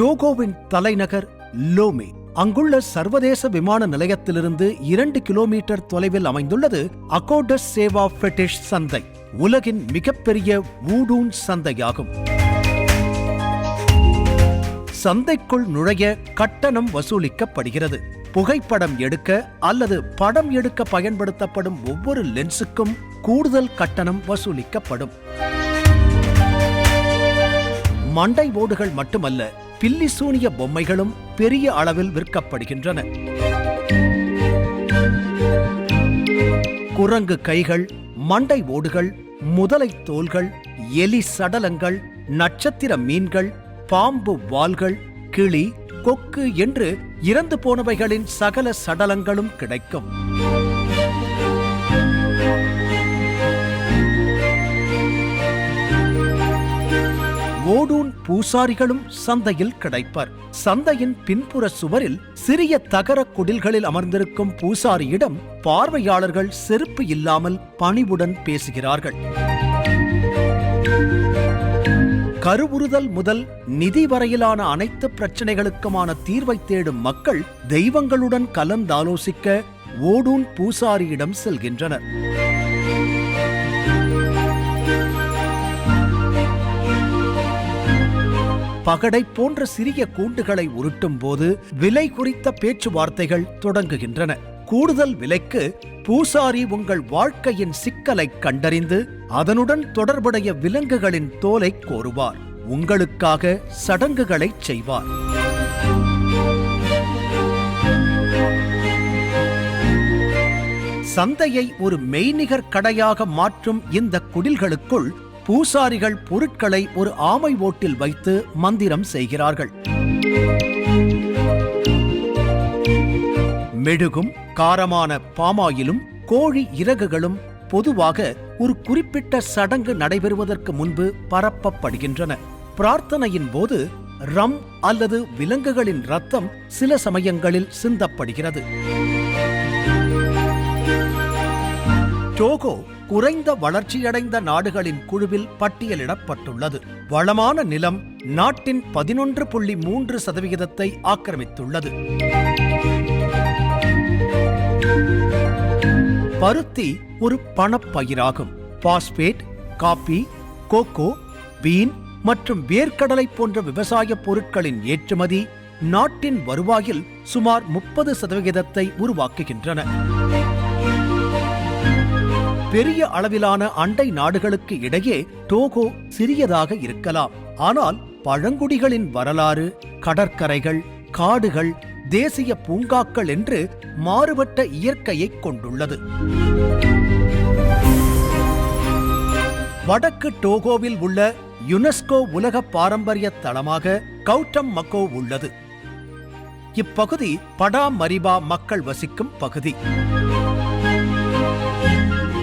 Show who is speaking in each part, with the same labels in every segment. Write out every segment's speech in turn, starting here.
Speaker 1: டோகோவின் தலைநகர் லோமே. அங்குள்ள சர்வதேச விமான நிலையத்திலிருந்து இரண்டு கிலோமீட்டர் தொலைவில் அமைந்துள்ளது அகோடஸ் சேவா ஃபெட்டிஷ் சந்தை. உலகின் மிகப்பெரிய வூடூன் சந்தையாகும். சந்தைக்குள் நுழைய கட்டணம் வசூலிக்கப்படுகிறது. புகைப்படம் எடுக்க அல்லது படம் எடுக்க பயன்படுத்தப்படும் ஒவ்வொரு லென்ஸுக்கும் கூடுதல் கட்டணம் வசூலிக்கப்படும். மண்டை ஓடுகள் மட்டுமல்ல பில்லிசூனிய பொம்மைகளும் பெரிய அளவில் விற்கப்படுகின்றன. குரங்கு கைகள் மண்டை ஓடுகள் முதலை தோல்கள் எலி சடலங்கள் நட்சத்திர மீன்கள் பாம்பு வால்கள் கிளி கொக்கு என்று இறந்து போனவைகளின் சகல சடலங்களும் கிடைக்கும். ஓடூன் பூசாரிகளும் சந்தையில் கிடைப்பர். சந்தையின் பின்புற சுவரில் சிறிய தகர குடில்களில் அமர்ந்திருக்கும் பூசாரியிடம் பார்வையாளர்கள் செருப்பு இல்லாமல் பணிவுடன் பேசுகிறார்கள். கருவுறுதல் முதல் நிதி வரையிலான அனைத்து பிரச்சனைகளுக்குமான தீர்வை தேடும் மக்கள் தெய்வங்களுடன் கலந்தாலோசிக்க ஓடூன் பூசாரியிடம் செல்கின்றனர். பகடை போன்ற சிறிய கூண்டுகளை உருட்டும் போது விலை குறித்த பேச்சுவார்த்தைகள் தொடங்குகின்றன. கூடுதல் விலைக்கு பூசாரி உங்கள் வாழ்க்கையின் சிக்கலை கண்டறிந்து அதனுடன் தொடர்புடைய விலங்குகளின் தோலை கோருவார். உங்களுக்காக சடங்குகளை செய்வார். சந்தையை ஒரு மெய்நிகர் கடையாக மாற்றும் இந்த குடில்களுக்குள் பூசாரிகள் பொருட்களை ஒரு ஆமை ஓட்டில் வைத்து மந்திரம் செய்கிறார்கள். மெழுகும் காரமான பாமாயிலும் கோழி இறகுகளும் பொதுவாக ஒரு குறிப்பிட்ட சடங்கு நடைபெறுவதற்கு முன்பு பரப்பப்படுகின்றன. பிரார்த்தனையின் போது ரம் அல்லது விலங்குகளின் ரத்தம் சில சமயங்களில் சிந்தப்படுகிறது. டோகோ குறைந்த வளர்ச்சியடைந்த நாடுகளின் குழுவில் பட்டியலிடப்பட்டுள்ளது. வளமான நிலம் நாட்டின் பதினொன்று புள்ளி மூன்று சதவிகிதத்தை ஆக்கிரமித்துள்ளது. பருத்தி ஒரு பணப்பயிராகும். பாஸ்பேட் காபி கோகோ பீன் மற்றும் வேர்க்கடலை போன்ற விவசாய பொருட்களின் ஏற்றுமதி நாட்டின் வருவாயில் சுமார் முப்பது சதவிகிதத்தை உருவாக்குகின்றன. பெரிய அளவிலான அண்டை நாடுகளுக்கு இடையே டோகோ சிறியதாக இருக்கலாம். ஆனால் பழங்குடிகளின் வரலாறு கடற்கரைகள் காடுகள் தேசிய பூங்காக்கள் என்று மாறுபட்ட இயற்கையைக் கொண்டுள்ளது. வடக்கு டோகோவில் உள்ள யுனெஸ்கோ உலக பாரம்பரிய தளமாக கௌட்டம் மக்கோ உள்ளது. இப்பகுதி படா மரிபா மக்கள் வசிக்கும் பகுதி.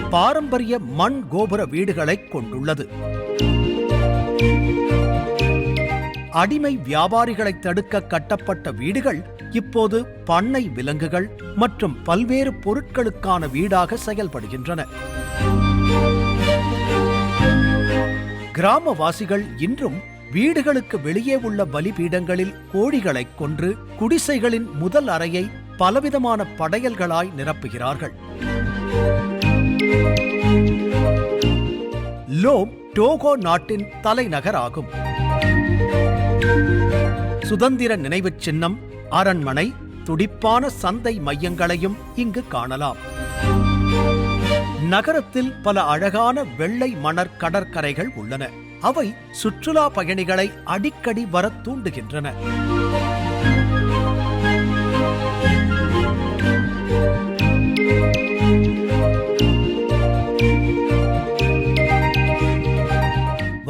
Speaker 1: பாரம்பரிய மண் கோபுர வீடுகளைக் கொண்டுள்ளது. அடிமை வியாபாரிகளை தடுக்க கட்டப்பட்ட வீடுகள் இப்போது பண்ணை விலங்குகள் மற்றும் பல்வேறு பொருட்களுக்கான வீடாக செயல்படுகின்றன. கிராமவாசிகள் இன்றும் வீடுகளுக்கு வெளியே உள்ள பலிபீடங்களில் கோழிகளைக் கொன்று குடிசைகளின் முதல் அறையை பலவிதமான படையல்களாய் நிரப்புகிறார்கள். லோம் டோகோ நாட்டின் தலைநகர் ஆகும் சுதந்திர நினைவுச் சின்னம் அரண்மனை துடிப்பான சந்தை மையங்களையும் இங்கு காணலாம். நகரத்தில் பல அழகான வெள்ளை மணற் கடற்கரைகள் உள்ளன. அவை சுற்றுலா பயணிகளை அடிக்கடி வரத் தூண்டுகின்றன.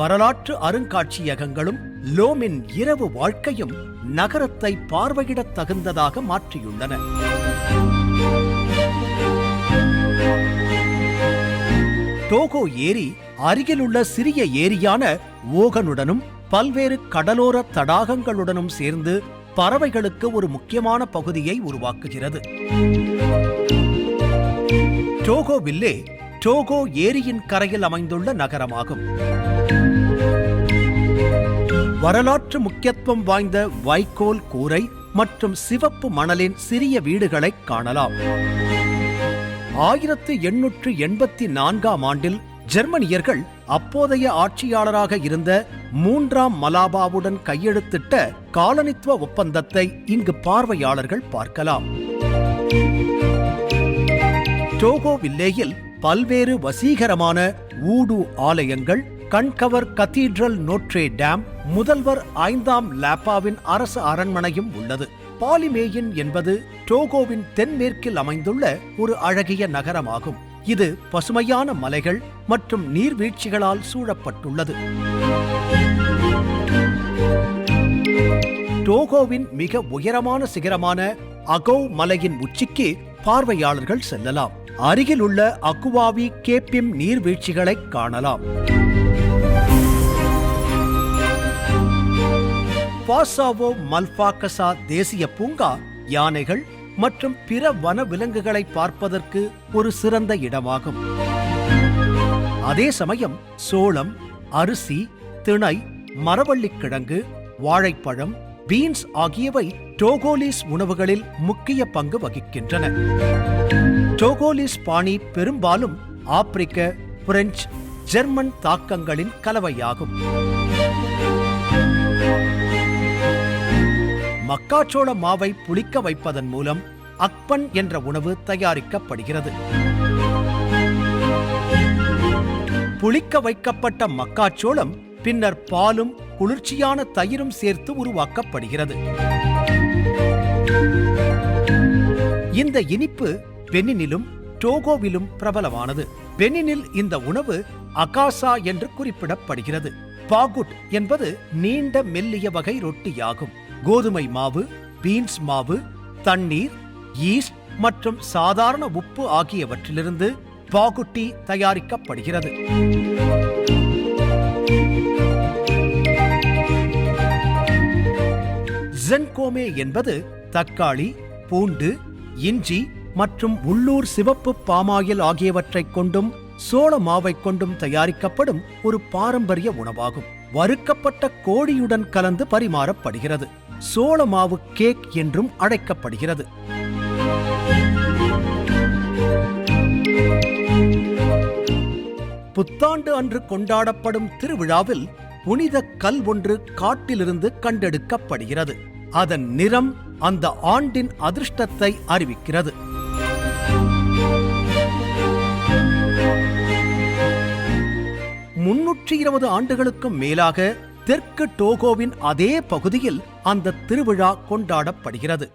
Speaker 1: வரலாற்று அருங்காட்சியகங்களும் லோமின் இரவு வாழ்க்கையும் நகரத்தை பார்வையிடத் தகுந்ததாக மாற்றியுள்ளன. டோகோ ஏரி அருகிலுள்ள சிறிய ஏரியான ஓகனுடனும் பல்வேறு கடலோர தடாகங்களுடனும் சேர்ந்து பறவைகளுக்கு ஒரு முக்கியமான பகுதியை உருவாக்குகிறது. டோகோவில்லே டோகோ ஏரியின் கரையில் அமைந்துள்ள நகரமாகும். வரலாற்று முக்கியத்துவம் வாய்ந்த வைக்கோல் கூரை மற்றும் சிவப்பு மணலின் சிறிய வீடுகளை காணலாம். ஆயிரத்து எண்ணூற்று எண்பத்தி நான்காம் ஆண்டில் ஜெர்மனியர்கள் அப்போதைய ஆட்சியாளராக இருந்த மூன்றாம் மலாபாவுடன் கையெழுத்திட்ட காலனித்துவ ஒப்பந்தத்தை இங்கு பார்வையாளர்கள் பார்க்கலாம். டோகோவில்லேயில் பல்வேறு வசீகரமான ஊடு ஆலயங்கள் கண்கவர் கதீட்ரல் நோட்ரே டேம் முதல்வர் ஐந்தாம் லாப்பாவின் அரசு அரண்மனையும் உள்ளது. பாலிமேயின் என்பது டோகோவின் தென்மேற்கில் அமைந்துள்ள ஒரு அழகிய நகரமாகும். இது பசுமையான மலைகள் மற்றும் நீர்வீழ்ச்சிகளால் சூழப்பட்டுள்ளது. டோகோவின் மிக உயரமான சிகரமான அகோ மலையின் உச்சிக்கு பார்வையாளர்கள் செல்லலாம். அருகில் உள்ள அக்குவாவி கேப்பிம் நீர்வீழ்ச்சிகளை காணலாம். பாசாவோ மல்பாக்கசா தேசிய பூங்கா யானைகள் மற்றும் பிற வன விலங்குகளை பார்ப்பதற்கு ஒரு சிறந்த இடமாகும். அதே சமயம் சோளம் அரிசி திணை மரவள்ளிக்கிழங்கு வாழைப்பழம் பீன்ஸ் ஆகியவை டோகோலிஸ் உணவுகளில் முக்கிய பங்கு வகிக்கின்றன. டோகோலிஸ் பாணி பெரும்பாலும் ஆப்பிரிக்க பிரெஞ்சு ஜெர்மன் தாக்கங்களின் கலவையாகும். மக்காச்சோள மாவை புளிக்க வைப்பதன் மூலம் அக்பன் என்ற உணவு தயாரிக்கப்படுகிறது. புளிக்க வைக்கப்பட்ட மக்காச்சோளம் பின்னர் பாலும் குளிர்ச்சியான தயிரும் சேர்த்து உருவாக்கப்படுகிறது. இந்த இனிப்பு பெனினிலும் டோகோவிலும் பிரபலமானது. பெனினில் இந்த உணவு அகாசா என்று குறிப்பிடப்படுகிறது. பாகுட் என்பது நீண்ட மெல்லிய வகை ரொட்டியாகும். கோதுமை மாவு பீன்ஸ் மாவு தண்ணீர் ஈஸ்ட் மற்றும் சாதாரண உப்பு ஆகியவற்றிலிருந்து பாகுட்டி தயாரிக்கப்படுகிறது. ஜென்கோமே என்பது தக்காளி பூண்டு இஞ்சி மற்றும் உள்ளூர் சிவப்பு பாமாயில் ஆகியவற்றைக் கொண்டும் சோள மாவைக் கொண்டும் தயாரிக்கப்படும் ஒரு பாரம்பரிய உணவாகும். வறுக்கப்பட்ட கோழியுடன் கலந்து பரிமாறப்படுகிறது. சோள மாவு கேக் என்றும் அழைக்கப்படுகிறது. புத்தாண்டு அன்று கொண்டாடப்படும் திருவிழாவில் புனித கல் ஒன்று காட்டிலிருந்து கண்டெடுக்கப்படுகிறது. அதன் நிறம் அந்த ஆண்டின் அதிர்ஷ்டத்தை அறிவிக்கிறது. முன்னூற்றி இருபது ஆண்டுகளுக்கும் மேலாக தெற்கு டோகோவின் அதே பகுதியில் அந்த திருவிழா கொண்டாடப்படுகிறது.